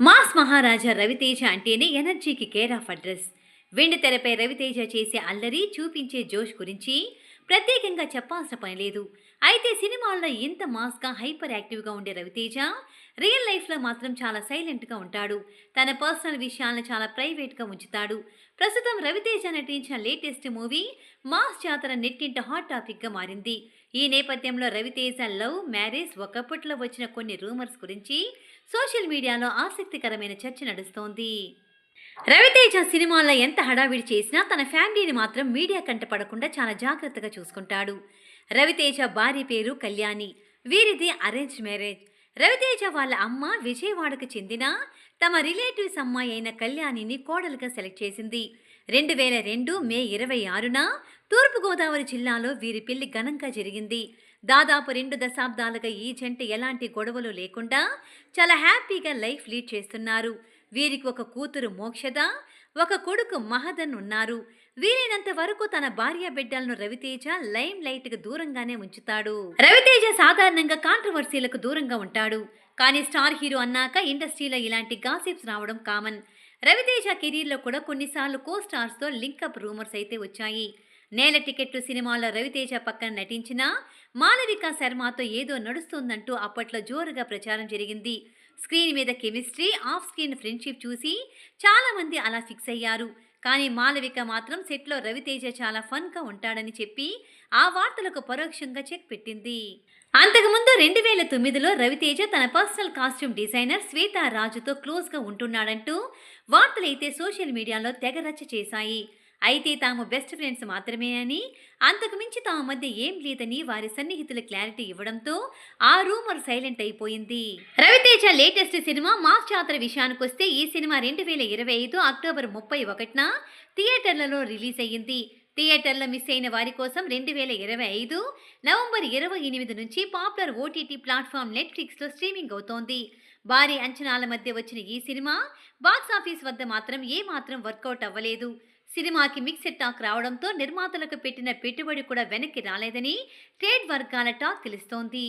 Mass మహారాజా రవితేజ అంటేనే ఎనర్జీకి care of address. వెండి తెరపై రవితేజ చేసే అల్లరి చూపించే జోష్ గురించి ప్రత్యేకంగా చెప్పాల్సిన పని లేదు. అయితే సినిమాల్లో ఇంత మాస్గా హైపర్ యాక్టివ్గా ఉండే రవితేజ రియల్ లైఫ్లో మాత్రం చాలా సైలెంట్గా ఉంటాడు. తన పర్సనల్ విషయాలను చాలా ప్రైవేట్గా ఉంచుతాడు. ప్రస్తుతం రవితేజ నటించిన లేటెస్ట్ మూవీ మాస్ జాతర నెట్టింట హాట్ టాపిక్గా మారింది. ఈ నేపథ్యంలో రవితేజ లవ్ మ్యారేజ్ ఒకప్పట్లో వచ్చిన కొన్ని రూమర్స్ గురించి సోషల్ మీడియాలో ఆసక్తికరమైన చర్చ నడుస్తోంది. రవితేజ సినిమాల్లో ఎంత హడావిడి చేసినా తన ఫ్యామిలీని మాత్రం మీడియా కంటపడకుండా చాలా జాగ్రత్తగా చూసుకుంటాడు. రవితేజ భార్య పేరు కళ్యాణి వీరిది అరేంజ్ మ్యారేజ్ రవితేజ వాళ్ళ అమ్మ విజయవాడకు చెందిన తమ రిలేటివ్స్ అమ్మాయి అయిన కళ్యాణిని కోడలుగా సెలెక్ట్ చేసింది. రెండు వేల రెండు మే ఇరవై ఆరున తూర్పుగోదావరి జిల్లాలో వీరి పెళ్ళి ఘనంగా జరిగింది. దాదాపు రెండు దశాబ్దాలుగా ఈ జంట ఎలాంటి గొడవలు లేకుండా చాలా హ్యాపీగా లైఫ్ లీడ్ చేస్తున్నారు. వీరికి ఒక కూతురు మోక్షద? ఒక కొడుకు మహదన్ ఉన్నారు వీలైనంత వరకు తన భార్య బిడ్డలను రవితేజ లైమ్ లైట్కు దూరంగానే ఉంచుతాడు. రవితేజ సాధారణంగా కాంట్రవర్సీలకు దూరంగా ఉంటాడు. కానీ స్టార్ హీరో అన్నాక ఇండస్ట్రీలో ఇలాంటి గాసిప్స్ రావడం కామన్. రవితేజ కెరీర్లో కూడా కొన్నిసార్లు కో స్టార్స్తో లింకప్ రూమర్స్ అయితే వచ్చాయి. నేల టికెట్లు సినిమాలో రవితేజ పక్కన నటించిన మాలవిక శర్మతో ఏదో నడుస్తోందంటూ అప్పట్లో జోరుగా ప్రచారం జరిగింది. స్క్రీన్ మీద కెమిస్ట్రీ ఆఫ్ స్క్రీన్ ఫ్రెండ్షిప్ చూసి చాలామంది అలా ఫిక్స్ అయ్యారు. కానీ మాలవిక మాత్రం సెట్లో రవితేజ చాలా ఫన్గా ఉంటాడని చెప్పి ఆ వార్తలకు పరోక్షంగా చెక్ పెట్టింది. అంతకుముందు రెండు వేల తొమ్మిదిలో రవితేజ తన పర్సనల్ కాస్ట్యూమ్ డిజైనర్ శ్వేతా రాజుతో క్లోజ్గా ఉంటున్నాడంటూ వార్తలైతే సోషల్ మీడియాలో తెగరచ్చ చేశాయి. అయితే తాము బెస్ట్ ఫ్రెండ్స్ మాత్రమే అని అంతకు మించి తాము మధ్య ఏం లేదని వారి సన్నిహితులు క్లారిటీ ఇవ్వడంతో ఆ రూమర్ సైలెంట్ అయిపోయింది. రవితేజ లేటెస్ట్ సినిమా మాస్ జాతర విషయానికి వస్తే ఈ సినిమా రెండు వేల ఇరవై ఐదు అక్టోబర్ ముప్పై ఒకటిన థియేటర్లలో రిలీజ్ అయ్యింది. థియేటర్లో మిస్ అయిన వారి కోసం రెండు వేల ఇరవై ఐదు నవంబర్ ఇరవై ఎనిమిది నుంచి పాపులర్ ఓటీటీ ప్లాట్ఫామ్ నెట్ఫ్లిక్స్లో స్ట్రీమింగ్ అవుతోంది. భారీ అంచనాల మధ్య వచ్చిన ఈ సినిమా బాక్స్ ఆఫీస్ వద్ద మాత్రం ఏమాత్రం వర్కౌట్ అవ్వలేదు. సినిమాకి మిక్స్ టాక్ రావడంతో నిర్మాతలకు పెట్టిన పెట్టుబడి కూడా వెనక్కి రాలేదని ట్రేడ్ వర్గాల టాక్ తెలుస్తోంది.